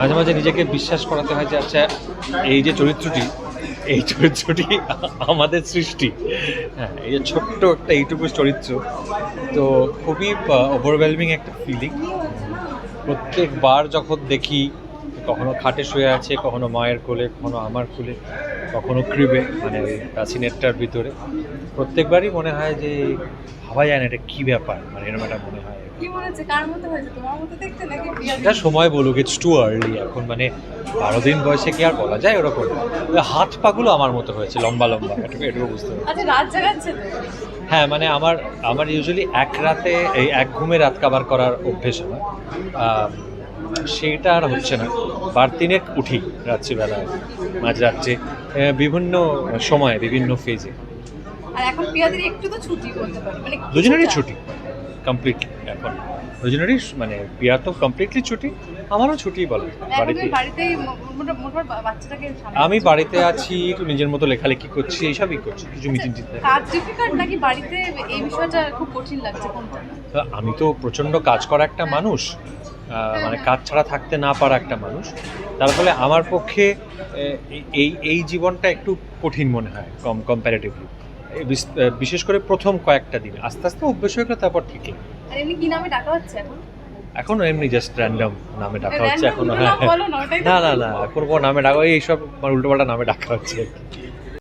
মাঝে মাঝে নিজেকে বিশ্বাস করাতে হয় যে আচ্ছা এই যে চরিত্রটি, এই চরিত্রটি আমাদের সৃষ্টি। হ্যাঁ এই যে ছোট্ট একটা এইটুকু চরিত্র, তো খুবই ওভারওয়েলমিং একটা ফিলিং প্রত্যেকবার যখন দেখি, কখনো খাটে শুয়ে আছে, কখনো মায়ের কোলে, কখনো আমার কোলে, কখনো ক্রিবে মানে প্রাচীনেরটার ভিতরে। প্রত্যেকবারই মনে হয় যে ভাবা যায় না এটা কী ব্যাপার মানে এরকম একটা মনে হয়। কি মনে হচ্ছে? কার মতো হয়েছে? তোমার মতো দেখতে নাকি এটা সময় বলুক ইটস টু আর্লি এখন মানে বারো দিন বয়সে কি আর বলা যায় ওরকম? হাত পাগুলো আমার মতো হয়েছে লম্বা লম্বা এটুকু এটুকু বুঝতে পারি আচ্ছা রাত জাগাচ্ছে হ্যাঁ মানে আমার আমার ইউজুয়ালি এক রাতে এই এক ঘুমে রাত কাবার করার অভ্যেস আমার সেটা আর হচ্ছে না। বার তিনেক উঠি রাত্রিবেলা মাঝরাত্রে এ, বিভিন্ন সময়ে বিভিন্ন ফেজে আর এখন প্রিয়াদের একটু তো ছুটি বলতে পারি মানে দুজনেরই ছুটি কমপ্লিটলি এখন। দুজনেরই মানে পিয়া তো কমপ্লিটলি ছুটি আমারও ছুটি বলে বাড়িতে তুমি বাড়িতেই। মো- মোটা- মোটমাট বা- বাচ্চাটাকে সামলাচ্ছ। আমি বাড়িতে আছি একটু নিজের মতো লেখালেখি করছি এইসবই করছি কিছু মিটিং টিটিং কাজ ডিফিকাল্ট নাকি বাড়িতে এই বিষয়টা খুব কঠিন লাগছে কোনটা? আমি তো প্রচণ্ড কাজ করা একটা মানুষ মানে কাজ ছাড়া থাকতে না পারা একটা মানুষ তার ফলে আমার পক্ষে এই এই জীবনটা একটু কঠিন মনে হয় কম কম্প্যারেটিভলি বিশেষ করে প্রথম কয়েকটা দিন আস্তে আস্তে অভ্যেস হয়ে গেলে তারপর ঠিক। আর এমনি কি নামে ডাকা হচ্ছে এখন এখনও এমনি জাস্ট র্যান্ডম নামে ডাকা হচ্ছে এখন দুটো হ্যাঁ না না না এখন কোনো নামে ডাকা এইসব সব উল্টোপাল্টা নামে ডাকা হচ্ছে আর কি।